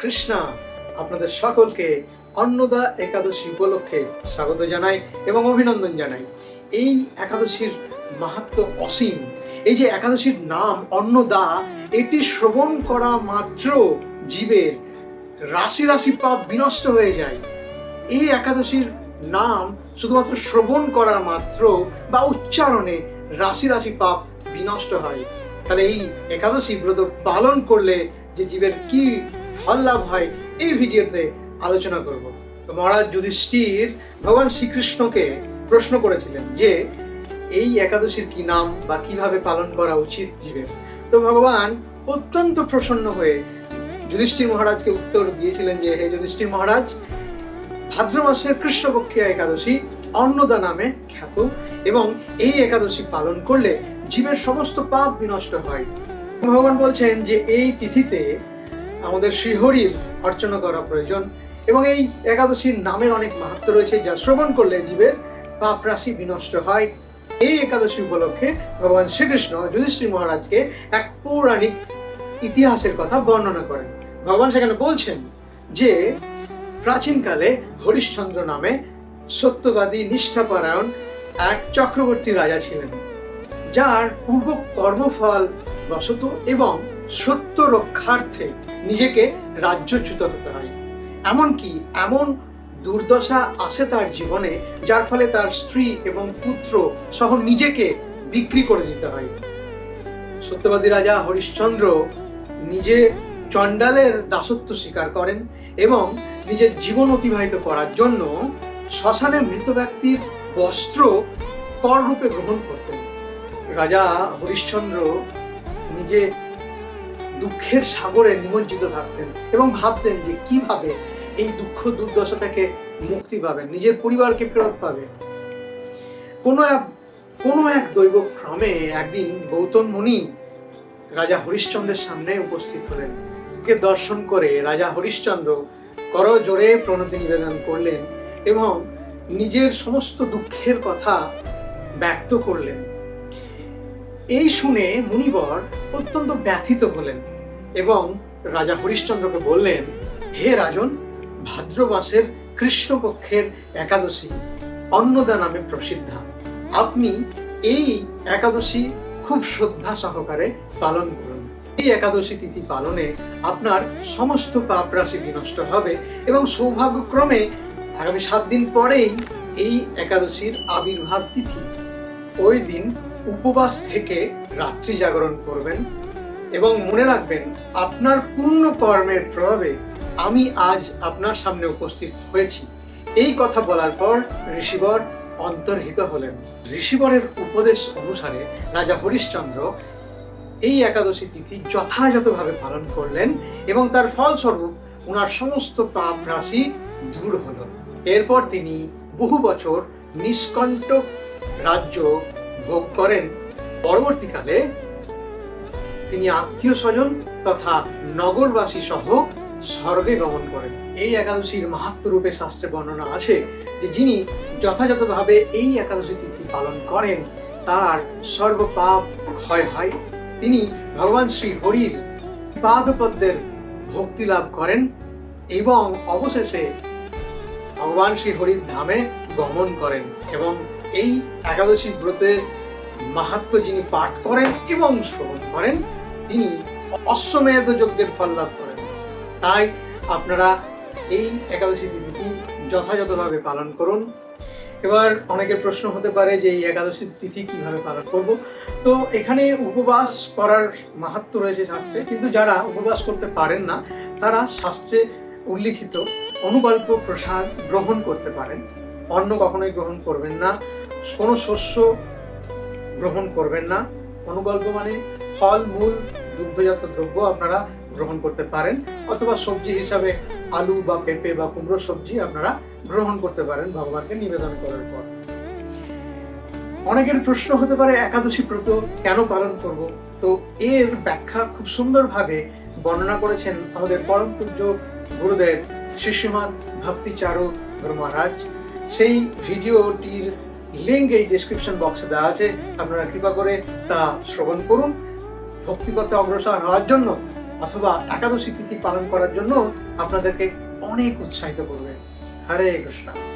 কৃষ্ণা, আপনাদের সকলকে অন্নদা একাদশী উপলক্ষে স্বাগত জানাই এবং অভিনন্দন জানাই। এই একাদশীর মাহাত্ম অসীম। এই যে একাদশীর নাম, অন্নদা, এটি শ্রবণ করা মাত্র জীবের রাশি রাশি পাপ বিনষ্ট হয়ে যায়। এই একাদশীর নাম শুধুমাত্র শ্রবণ করা মাত্র বা উচ্চারণে রাশি রাশি পাপ বিনষ্ট হয়। তাহলে এই একাদশী ব্রত পালন করলে যে জীবের কি ফল লাভ হয়, এই ভিডিওতে আলোচনা করব। তো মহারাজ যুধিষ্ঠির ভগবান শ্রীকৃষ্ণকে প্রশ্ন করেছিলেন যে, এই একাদশীর কি নাম বা কীভাবে পালন করা উচিত জীবের? তো ভগবান অত্যন্ত প্রসন্ন হয়ে যুধিষ্ঠির মহারাজকে উত্তর দিয়েছিলেন যে, হে যুধিষ্ঠির মহারাজ ভাদ্র মাসের কৃষ্ণপক্ষীয় একাদশী অন্নদা নামে খ্যাত এবং এই একাদশী পালন করলে জীবের সমস্ত পাপ বিনষ্ট হয়। ভগবান বলছেন যে এই তিথিতে আমাদের শ্রীহরির অর্চনা করা প্রয়োজন এবং এই একাদশীর নামের অনেক মাহাত্ম রয়েছে যা শ্রবণ করলে জীবের পাপ রাশি বিনষ্ট হয়। এই একাদশী উপলক্ষে ভগবান শ্রীকৃষ্ণ যুধিষ্ঠির মহারাজকে এক পৌরাণিক ইতিহাসের কথা বর্ণনা করেন। ভগবান সেখানে বলছেন যে প্রাচীনকালে হরিশ্চন্দ্র নামে সত্যবাদী নিষ্ঠাপরায়ণ এক চক্রবর্তী রাজা ছিলেন, যার পূর্ব কর্মফল বশত এবং সত্য রক্ষার্থে নিজেকে রাজ্যচ্যুত হতে হয়। এমনকি এমন দুর্দশা আসে তার জীবনে, যার ফলে তার স্ত্রী এবং পুত্র সহ নিজেকে বিক্রি করে দিতে হয়। সত্যবাদী রাজা হরিশ্চন্দ্র নিজে চণ্ডালের দাসত্ব স্বীকার করেন এবং নিজের জীবন অতিবাহিত করার জন্য শ্মশানে মৃত ব্যক্তির বস্ত্র কর রূপে গ্রহণ করতেন। রাজা হরিশ্চন্দ্র নিজে দুঃখের সাগরে নিমজ্জিত থাকতেন এবং ভাবতেন যে কীভাবে এই দুঃখ দুর্দশা থেকে মুক্তি পাবেন, নিজের পরিবারকে ফেরত পাবে কোনো এক কোনো এক দৈব ক্রমে একদিন গৌতম মুনি রাজা হরিশ্চন্দ্রের সামনে উপস্থিত হলেন। কে দর্শন করে রাজা হরিশ্চন্দ্র কর জোরে প্রণতি নিবেদন করলেন এবং নিজের সমস্ত দুঃখের কথা ব্যক্ত করলেন। এই শুনে মুনিবর অত্যন্ত ব্যথিত হলেন এবং রাজা হরিশ্চন্দ্রকে বললেন, হে রাজন ভাদ্র মাসের কৃষ্ণপক্ষের একাদশী অন্নদা নামে প্রসিদ্ধা। আপনি এই একাদশী খুব শ্রদ্ধা সহকারে পালন করুন। এই একাদশী তিথি পালনে আপনার সমস্ত পাপ রাশি বিনষ্ট হবে এবং সৌভাগ্যক্রমে আগামী সাত দিন পরেই এই একাদশীর আবির্ভাব তিথি। ওই দিন উপবাস থেকে রাত্রি জাগরণ করবেন এবং মনে রাখবেন, আপনার পূর্ণ কর্মের প্রভাবে আমি আজ আপনার সামনে উপস্থিত হয়েছি। এই কথা বলার পর ঋষিবর অন্তর্হিত হলেন। ঋষিবরের উপদেশ অনুসারে রাজা হরিশ্চন্দ্র এই একাদশী তিথি যথাযথভাবে পালন করলেন এবং তার ফলস্বরূপ ওনার সমস্ত পাপ রাশি দূর হলো। এরপর তিনি বহু বছর নিষ্কণ্টক রাজ্য ভোগ করেন। পরবর্তীকালে তিনি আত্মীয় স্বজন তথা নগরবাসী সহ স্বর্গে গমন করেন। এই একাদশীর মাহাত্ম রূপে শাস্ত্রে বর্ণনা আছে যে যিনি যথাযথভাবে এই একাদশী তিথি পালন করেন, তার সর্বপাপ ক্ষয় হয়। তিনি ভগবান শ্রী হরির পাদপদ্মের ভক্তি লাভ করেন এবং অবশেষে ভগবান শ্রী হরির ধামে গমন করেন এবং এই একাদশী ব্রতের মাহাত্ম যিনি পাঠ করেন এবং শ্রবণ করেন, তিনি অশ্বমেধ যজ্ঞের ফল লাভ করেন। তাই আপনারা এই একাদশী তিথিটি যথাযথভাবে পালন করুন। এবার অনেকের প্রশ্ন হতে পারে যে এই একাদশী তিথি কীভাবে পালন করব। তো এখানে উপবাস করার মাহাত্ম রয়েছে শাস্ত্রে, কিন্তু যারা উপবাস করতে পারেন না, তারা শাস্ত্রে উল্লিখিত অনুকল্প প্রসাদ গ্রহণ করতে পারেন। অন্ন কখনোই গ্রহণ করবেন না, কোনো শস্য গ্রহণ করবেন না। অনুকল্প মানে ফল, মূল, দুগ্ধজাত দ্রব্য আপনারা গ্রহণ করতে পারেন, অথবা সবজি হিসাবে আলু বা পেঁপে বা কুমড়ো সবজি আপনারা গ্রহণ করতে পারেন ভগবানকে নিবেদন করার পর। অনেকের প্রশ্ন হতে পারে, একাদশী ব্রত কেন পালন করব? তো এর ব্যাখ্যা খুব সুন্দরভাবে বর্ণনা করেছেন আমাদের পরম পূজ্য গুরুদেব শিষ্যমান ভক্তি চারু মহারাজ সেই ভিডিওটির লিঙ্ক এই ডেসক্রিপশন বক্সে দেওয়া আছে। আপনারা কৃপা করে তা শ্রবণ করুন। ভক্তিপথে অগ্রসর হওয়ার জন্য অথবা একাদশী তিথি পালন করার জন্য আপনাদেরকে অনেক উৎসাহিত করবে। হরে কৃষ্ণ